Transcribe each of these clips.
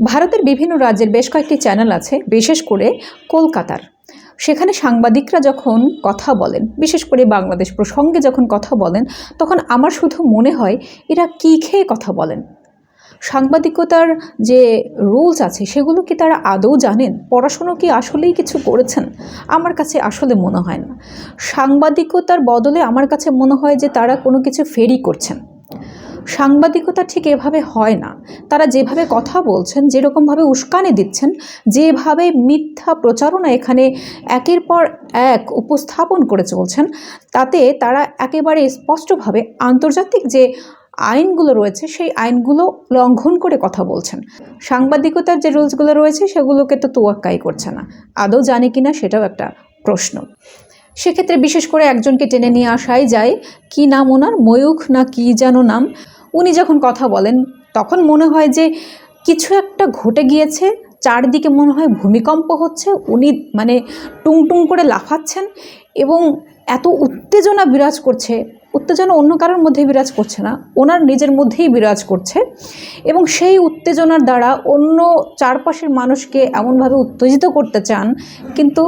ভারতের বিভিন্ন রাজ্যের বেশ কয়েকটি চ্যানেল আছে, বিশেষ করে কলকাতার। সেখানে সাংবাদিকরা যখন কথা বলেন, বিশেষ করে বাংলাদেশ প্রসঙ্গে যখন কথা বলেন, তখন আমার শুধু মনে হয় এরা কী খেয়ে কথা বলেন। সাংবাদিকতার যে রুলস আছে, সেগুলো কি তারা আদৌ জানেন? পড়াশুনো কি আসলেই কিছু করেছেন? আমার কাছে আসলে মনে হয় না। সাংবাদিকতার বদলে আমার কাছে মনে হয় যে তারা কোনো কিছু ফেরি করছেন। সাংবাদিকতা ঠিক এভাবে হয় না। তারা যেভাবে কথা বলছেন, যেরকমভাবে উস্কানি দিচ্ছেন, যেভাবে মিথ্যা প্রচারণা এখানে একের পর এক উপস্থাপন করে চলছেন, তাতে তারা একেবারে স্পষ্টভাবে আন্তর্জাতিক যে আইনগুলো রয়েছে, সেই আইনগুলো লঙ্ঘন করে কথা বলছেন। সাংবাদিকতার যে রুলসগুলো রয়েছে, সেগুলোকে তো তোয়াক্কাই করছে না। আদৌ জানে কি না সেটাও একটা প্রশ্ন। সেক্ষেত্রে বিশেষ করে একজনকে টেনে নিয়ে আসাই যায়, কি নাম ওনার, ময়ূখ না কি যেন নাম। উনি যখন কথা বলেন, তখন মনে হয় যে কিছু একটা ঘটে গিয়েছে, চারদিকে মনে হয় ভূমিকম্প হচ্ছে, উনি মানে টুং টুং করে লাফাচ্ছেন এবং এত উত্তেজনা বিরাজ করছে, উত্তেজনা অন্য কারোর মধ্যে বিরাজ করছে না, ওনার নিজের মধ্যেই বিরাজ করছে এবং সেই উত্তেজনার দ্বারা অন্য চারপাশের মানুষকে এমনভাবে উত্তেজিত করতে চান, কিন্তু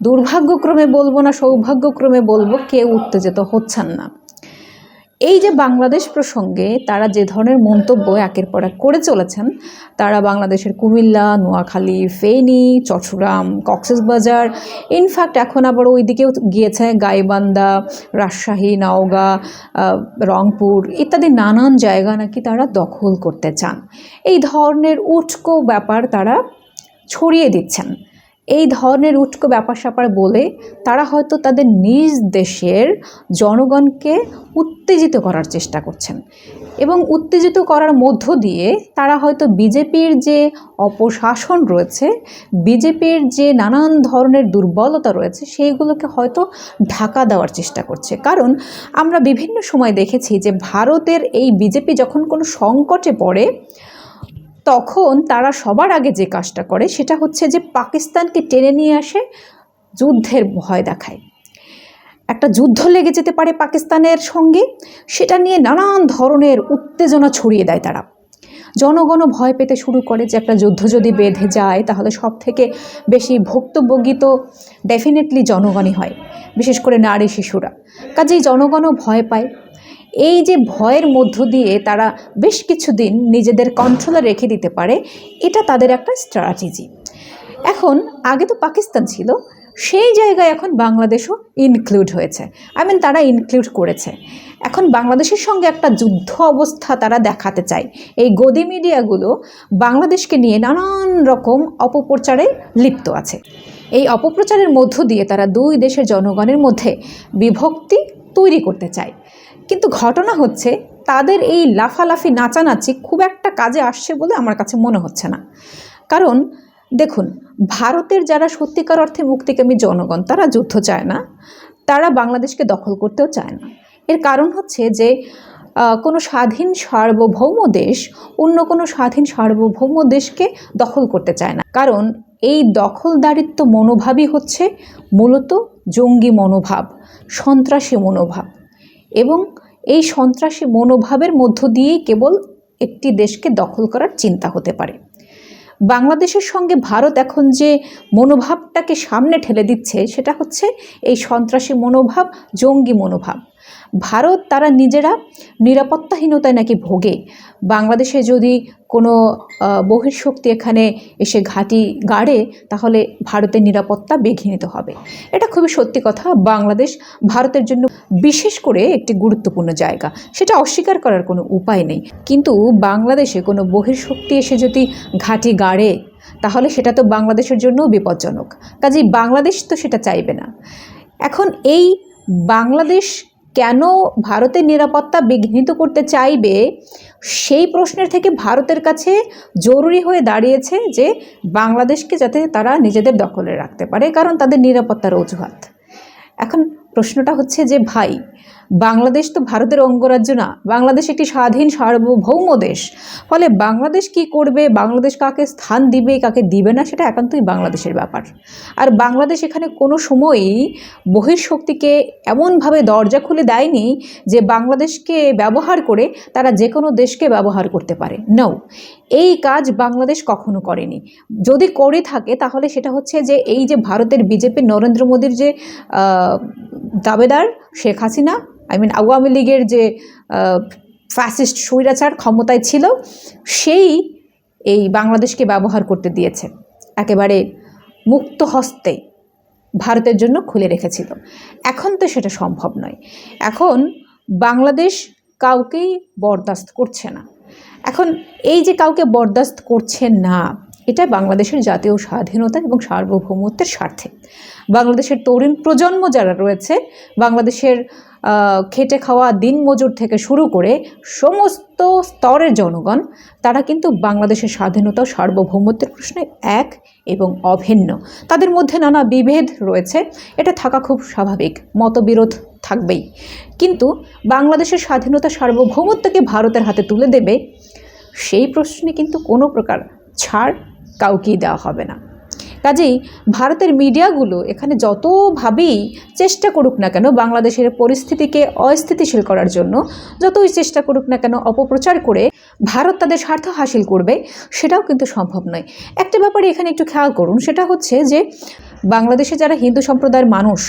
দুর্ভাগ্যক্রমে বলব না, সৌভাগ্যক্রমে বলব, কেউ উত্তেজিত হচ্ছেন না। এই যে বাংলাদেশ প্রসঙ্গে তারা যে ধরনের মন্তব্য একের পর এক করে চলেছেন, তারা বাংলাদেশের কুমিল্লা, নোয়াখালী, ফেনী, চট্টগ্রাম, কক্সবাজার, ইনফ্যাক্ট এখন আবার ওই দিকেও গিয়েছে গাইবান্ধা, রাজশাহী, নওগাঁ রংপুর ইত্যাদি নানান জায়গা নাকি তারা দখল করতে চান। এই ধরনের উটকো ব্যাপার তারা ছড়িয়ে দিচ্ছেন। এই ধরনের উটকো ব্যাপার স্যাপার বলে তারা হয়তো তাদের নিজ দেশের জনগণকে উত্তেজিত করার চেষ্টা করছেন। এবং উত্তেজিত করার মধ্য দিয়ে তারা হয়তো বিজেপির যে অপশাসন রয়েছে, বিজেপির যে নানান ধরনের দুর্বলতা রয়েছে, সেইগুলোকে হয়তো ঢাকা দেওয়ার চেষ্টা করছে। কারণ আমরা বিভিন্ন সময় দেখেছি যে ভারতের এই বিজেপি যখন কোনো সংকটে পড়ে তখন তারা সবার আগে যে কাজটা করে সেটা হচ্ছে যে পাকিস্তানকে টেনে নিয়ে আসে যুদ্ধের ভয় দেখায়। একটা যুদ্ধ লেগে যেতে পারে পাকিস্তানের সঙ্গে, সেটা নিয়ে নানান ধরনের উত্তেজনা ছড়িয়ে দেয় তারা। জনগণও ভয় পেতে শুরু করে যে একটা যুদ্ধ যদি বেঁধে যায়, তাহলে সব থেকে বেশি ভুক্তভোগী তো ডেফিনেটলি জনগণই হয়, বিশেষ করে নারী শিশুরা। কাজেই জনগণও ভয় পায়। এই যে ভয়ের মধ্য দিয়ে তারা বেশ কিছুদিন নিজেদের কন্ট্রোলে রেখে দিতে পারে, এটা তাদের একটা স্ট্র্যাটেজি এখন আগে তো পাকিস্তান ছিল, সেই জায়গায় এখন বাংলাদেশও ইনক্লুড হয়েছে। আই মিন তারা ইনক্লুড করেছে। এখন বাংলাদেশের সঙ্গে একটা যুদ্ধ অবস্থা তারা দেখাতে চায়। এই গদি মিডিয়াগুলো বাংলাদেশকে নিয়ে নানান রকম অপপ্রচারে লিপ্ত আছে। এই অপপ্রচারের মধ্য দিয়ে তারা দুই দেশের জনগণের মধ্যে বিভক্তি তৈরি করতে চায়। কিন্তু ঘটনা হচ্ছে, তাদের এই লাফালাফি, নাচানাচি খুব একটা কাজে আসছে বলে আমার কাছে মনে হচ্ছে না। কারণ, দেখুন, ভারতের যারা সত্যিকার অর্থে মুক্তিকামী জনগণ, তারা যুদ্ধ চায় না, তারা বাংলাদেশকে দখল করতেও চায় না। এর কারণ হচ্ছে যে কোনো স্বাধীন সার্বভৌম দেশ অন্য কোনো স্বাধীন সার্বভৌম দেশকে দখল করতে চায় না। কারণ, এই দখলদারিত্ব মনোভাবই হচ্ছে মূলত জঙ্গি মনোভাব, সন্ত্রাসী মনোভাব এবং এই সন্ত্রাসী মনোভাবের মধ্য দিয়েই কেবল একটি দেশকে দখল করার চিন্তা হতে পারে। বাংলাদেশের সঙ্গে ভারত এখন যে মনোভাবটাকে সামনে ঠেলে দিচ্ছে, সেটা হচ্ছে এই সন্ত্রাসী মনোভাব, জঙ্গি মনোভাব। ভারত তারা নিজেরা নিরাপত্তাহীনতায় নাকি ভোগে। বাংলাদেশে যদি কোনো আহ, বহির্শক্তি এখানে এসে ঘাঁটি গাড়ে তাহলে ভারতের নিরাপত্তা বিঘ্নিত হবে। এটা খুবই সত্যি কথা। বাংলাদেশ ভারতের জন্য বিশেষ করে একটি গুরুত্বপূর্ণ জায়গা। সেটা অস্বীকার করার কোনো উপায় নেই। কিন্তু বাংলাদেশে কোনো বহির্শক্তি এসে যদি ঘাঁটি গাড়ে তাহলে সেটা তো বাংলাদেশের জন্যও বিপজ্জনক। কাজেই বাংলাদেশ তো সেটা চাইবে না। এখন এই বাংলাদেশ কেন ভারতের নিরাপত্তা বিঘ্নিত করতে চাইবে? সেই প্রশ্নের থেকে ভারতের কাছে জরুরি হয়ে দাঁড়িয়েছে যে বাংলাদেশকে যাতে তারা নিজেদের দখলে রাখতে পারে, কারণ তাদের নিরাপত্তার অজুহাত এখন প্রশ্নটা হচ্ছে যে, ভাই বাংলাদেশ তো ভারতের অঙ্গরাজ্য না। বাংলাদেশ একটি স্বাধীন, সার্বভৌম দেশ। ফলে বাংলাদেশ কি করবে? বাংলাদেশ কাকে স্থান দিবে, কাকে দিবে না, সেটা একান্তই বাংলাদেশের ব্যাপার। আর বাংলাদেশ এখানে কোনো সময়ই বহির্শক্তিকে এমনভাবে দরজা খুলে দেয়নি যে বাংলাদেশকে ব্যবহার করে তারা যে কোনো দেশকে ব্যবহার করতে পারে। নৌ এই কাজ বাংলাদেশ কখনো করেনি। যদি করে থাকে, তাহলে সেটা হচ্ছে যে এই যে ভারতের বিজেপি, নরেন্দ্র মোদীর যে দাবেদার, শেখ হাসিনা আই মিন আওয়ামী লীগের যে ফ্যাসিস্ট স্বৈরাচার ক্ষমতায় ছিল, সেই এই বাংলাদেশকে ব্যবহার করতে দিয়েছে। একেবারে মুক্ত হস্তে ভারতের জন্য খুলে রেখেছিল। এখন তো সেটা সম্ভব নয়। এখন বাংলাদেশ কাউকেই বরদাস্ত করছে না। এখন এই যে কাউকে বরদাস্ত করছে না এটা বাংলাদেশের জাতীয় স্বাধীনতা এবং সার্বভৌমত্বের স্বার্থে। বাংলাদেশের তরুণ প্রজন্ম যারা রয়েছে, বাংলাদেশের খেটে খাওয়া দিনমজুর থেকে শুরু করে সমস্ত স্তরের জনগণ, তারা কিন্তু বাংলাদেশের স্বাধীনতা ও সার্বভৌমত্বের প্রশ্নে এক এবং অভিন্ন। তাদের মধ্যে নানা বিভেদ রয়েছে, এটা থাকা খুব স্বাভাবিক, মতবিরোধ থাকবেই। কিন্তু বাংলাদেশের স্বাধীনতা সার্বভৌমত্বকে ভারতের হাতে তুলে দেবে, সেই প্রশ্নে কিন্তু কোনো প্রকার ছাড় কাউকেই দেওয়া হবে না। কাজেই ভারতের মিডিয়াগুলো এখানে যতভাবেই চেষ্টা করুক না কেন, বাংলাদেশের পরিস্থিতিকে অস্থিতিশীল করার জন্য যতই চেষ্টা করুক না কেন, অপপ্রচার করে ভারত তাদের স্বার্থ হাসিল করবে, সেটাও কিন্তু সম্ভব নয়। একটা ব্যাপারে এখানে একটু খেয়াল করুন, সেটা হচ্ছে যে বাংলাদেশে যারা হিন্দু সম্প্রদায়ের মানুষ,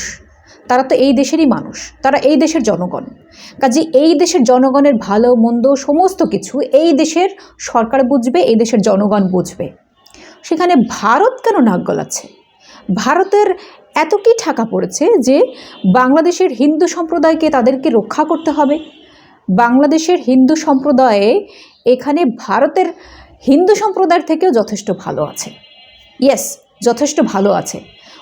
তারা তো এই দেশেরই মানুষ, তারা এই দেশের জনগণ। কাজে এই দেশের জনগণের ভালো, মন্দ সমস্ত কিছু এই দেশের সরকার বুঝবে, এই দেশের জনগণ বুঝবে। সেখানে ভারত কেন নাক গলাচ্ছে? ভারতের এত কি ঠাকা পড়েছে যে বাংলাদেশের হিন্দু সম্প্রদায়কে তাদেরকে রক্ষা করতে হবে? বাংলাদেশের হিন্দু সম্প্রদায়ে এখানে ভারতের হিন্দু সম্প্রদায়ের থেকেও যথেষ্ট ভালো আছে। ইয়েস যথেষ্ট ভালো আছে।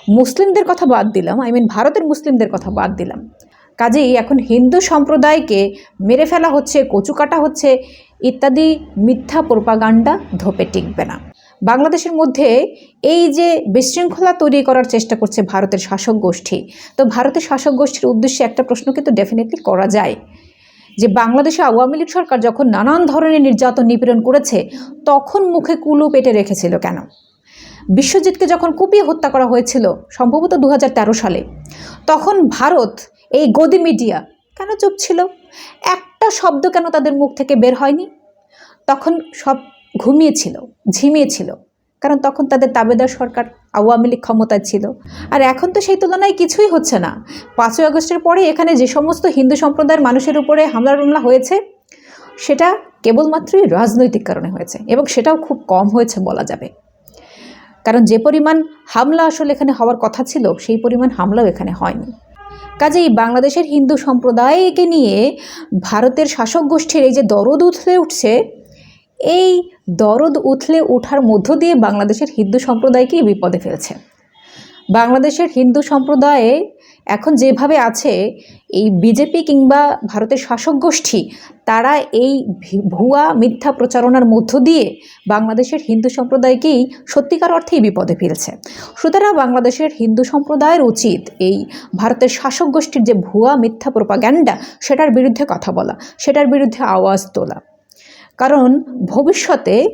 মুসলিমদের কথা বাদ দিলাম আই মিন ভারতের মুসলিমদের কথা বাদ দিলাম। কাজেই এখন হিন্দু সম্প্রদায়কে মেরে ফেলা হচ্ছে কচু কাটা হচ্ছে, ইত্যাদি মিথ্যা প্রোপাগান্ডা ধোপে টিকবে না। বাংলাদেশের মধ্যে এই যে বিশৃঙ্খলা তৈরি করার চেষ্টা করছে ভারতের শাসক গোষ্ঠী, তো ভারতের শাসক গোষ্ঠীর উদ্দেশ্যে একটা প্রশ্ন কিন্তু ডেফিনেটলি করা যায়। যে বাংলাদেশে আওয়ামী লীগ সরকার যখন নানান ধরনের নির্যাতন নিপীড়ন করেছে, তখন মুখে কুলু পেটে রেখেছিল কেন? বিশ্বজিৎকে যখন কুপিয়ে হত্যা করা হয়েছিল, সম্ভবত দু হাজার তেরো সালে, তখন ভারত, এই গদি মিডিয়া কেন চুপ ছিল? একটা শব্দ কেন তাদের মুখ থেকে বের হয়নি? তখন সব ঘুমিয়েছিল ঝিমিয়েছিল। কারণ তখন তাদের তাবেদার সরকার আওয়ামী লীগ ক্ষমতায় ছিল। আর এখন তো সেই তুলনায় কিছুই হচ্ছে না। পাঁচই আগস্টের পরে এখানে যে সমস্ত হিন্দু সম্প্রদায়ের মানুষের উপরে হামলা টামলা হয়েছে, সেটা কেবলমাত্রই রাজনৈতিক কারণে হয়েছে এবং সেটাও খুব কম হয়েছে বলা যাবে। কারণ যে পরিমাণ হামলা আসলে এখানে হওয়ার কথা ছিল, সেই পরিমাণ হামলাও এখানে হয়নি। কাজেই বাংলাদেশের হিন্দু সম্প্রদায়কে নিয়ে ভারতের শাসক গোষ্ঠীর এই যে দরদ উথলে উঠছে এই দরদ উথলে ওঠার মধ্য দিয়ে বাংলাদেশের হিন্দু সম্প্রদায়কেই বিপদে ফেলছে। বাংলাদেশের হিন্দু সম্প্রদায়ে এখন যেভাবে আছে, এই বিজেপি কিংবা ভারতের শাসক গোষ্ঠী, তারা এই ভুয়া মিথ্যা প্রচারণার মধ্য দিয়ে বাংলাদেশের হিন্দু সম্প্রদায়কেই সত্যিকার অর্থেই বিপদে ফেলছে। সুতরাং বাংলাদেশের হিন্দু সম্প্রদায়ের উচিত এই ভারতের শাসক গোষ্ঠীর যে ভুয়া মিথ্যা প্রোপাগ্যান্ডা সেটার বিরুদ্ধে কথা বলা, সেটার বিরুদ্ধে আওয়াজ তোলা। কারণ ভবিষ্যতে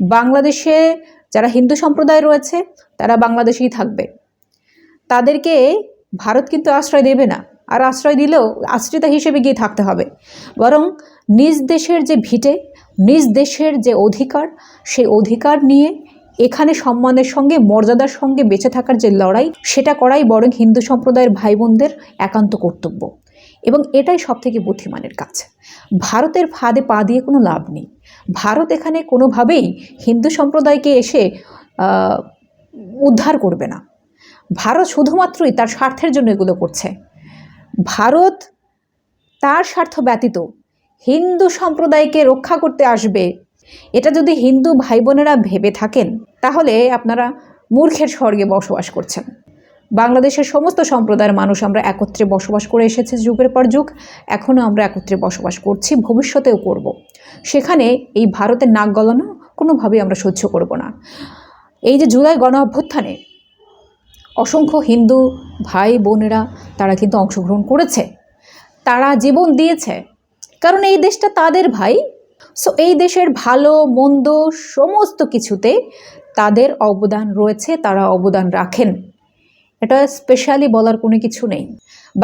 বাংলাদেশে যারা হিন্দু সম্প্রদায় রয়েছে, তারা বাংলাদেশেই থাকবে। তাদেরকে ভারত কিন্তু আশ্রয় দেবে না। আর আশ্রয় দিলেও আশ্রিতা হিসেবে গিয়ে থাকতে হবে। বরং নিজ দেশের যে ভিটে, নিজ দেশের যে অধিকার, সেই অধিকার নিয়ে এখানে সম্মানের সঙ্গে, মর্যাদার সঙ্গে বেঁচে থাকার যে লড়াই, সেটা করাই বরং হিন্দু সম্প্রদায়ের ভাই বোনদের একান্ত কর্তব্য। এবং এটাই সবথেকে বুদ্ধিমানের কাজ। ভারতের ফাঁদে পা দিয়ে কোনো লাভ নেই। ভারত এখানে কোনোভাবেই হিন্দু সম্প্রদায়কে এসে উদ্ধার করবে না। ভারত শুধুমাত্রই তার স্বার্থের জন্য এগুলো করছে। ভারত তার স্বার্থ ব্যতীত হিন্দু সম্প্রদায়কে রক্ষা করতে আসবে। এটা যদি হিন্দু ভাই বোনেরা ভেবে থাকেন, তাহলে আপনারা মূর্খের স্বর্গে বসবাস করছেন। বাংলাদেশের সমস্ত সম্প্রদায়ের মানুষ আমরা একত্রে বসবাস করে এসেছে যুগের পর যুগ। এখনও আমরা একত্রে বসবাস করছি, ভবিষ্যতেও করব। সেখানে এই ভারতের নাক গলানো কোনোভাবেই আমরা সহ্য করব না। এই যে জুলাই গণ অভ্যুত্থানে অসংখ্য হিন্দু ভাই বোনেরা তারা কিন্তু অংশগ্রহণ করেছে। তারা জীবন দিয়েছে। কারণ এই দেশটা তাদের ভাই। সো এই দেশের ভালো, মন্দ সমস্ত কিছুতে তাদের অবদান রয়েছে, তারা অবদান রাখেন। এটা স্পেশালি বলার কোনো কিছু নেই।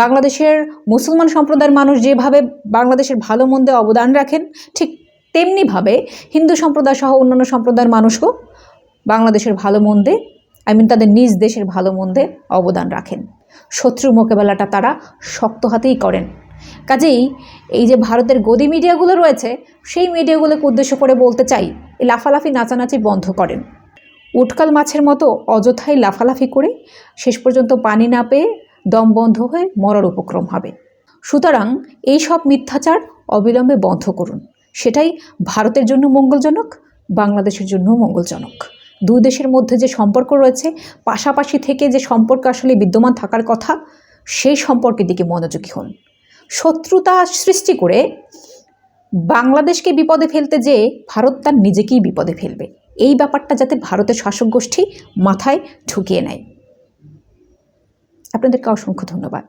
বাংলাদেশের মুসলমান সম্প্রদায়ের মানুষ যেভাবে বাংলাদেশের ভালো মন্দে অবদান রাখেন, ঠিক তেমনিভাবে হিন্দু সম্প্রদায় সহ অন্যান্য সম্প্রদায়ের মানুষও বাংলাদেশের ভালো মন্দে আই মিন তাদের নিজ দেশের ভালো মন্দে অবদান রাখেন। শত্রু মোকাবেলাটা তারা শক্ত হাতেই করেন। কাজেই এই যে ভারতের গদি মিডিয়াগুলো রয়েছে, সেই মিডিয়াগুলোকে উদ্দেশ্য করে বলতে চাই লাফালাফি, নাচানাচি বন্ধ করেন। উটকাল মাছের মতো অযথাই লাফালাফি করে শেষ পর্যন্ত পানি না পেয়ে দম বন্ধ হয়ে মরার উপক্রম হবে। সুতরাং এই সব মিথ্যাচার অবিলম্বে বন্ধ করুন। সেটাই ভারতের জন্য মঙ্গলজনক, বাংলাদেশের জন্য মঙ্গলজনক। দুই দেশের মধ্যে যে সম্পর্ক রয়েছে, পাশাপাশি থেকে যে সম্পর্ক আসলে বিদ্যমান থাকার কথা, সেই সম্পর্কের দিকে মনোযোগী হন। শত্রুতা সৃষ্টি করে বাংলাদেশকে বিপদে ফেলতে যে ভারত তার নিজেকেই বিপদে ফেলবে। এই ব্যাপারটা যাতে ভারতের শাসক গোষ্ঠী মাথায় ঢুকিয়ে নেয়। আপনাদেরকে অসংখ্য ধন্যবাদ।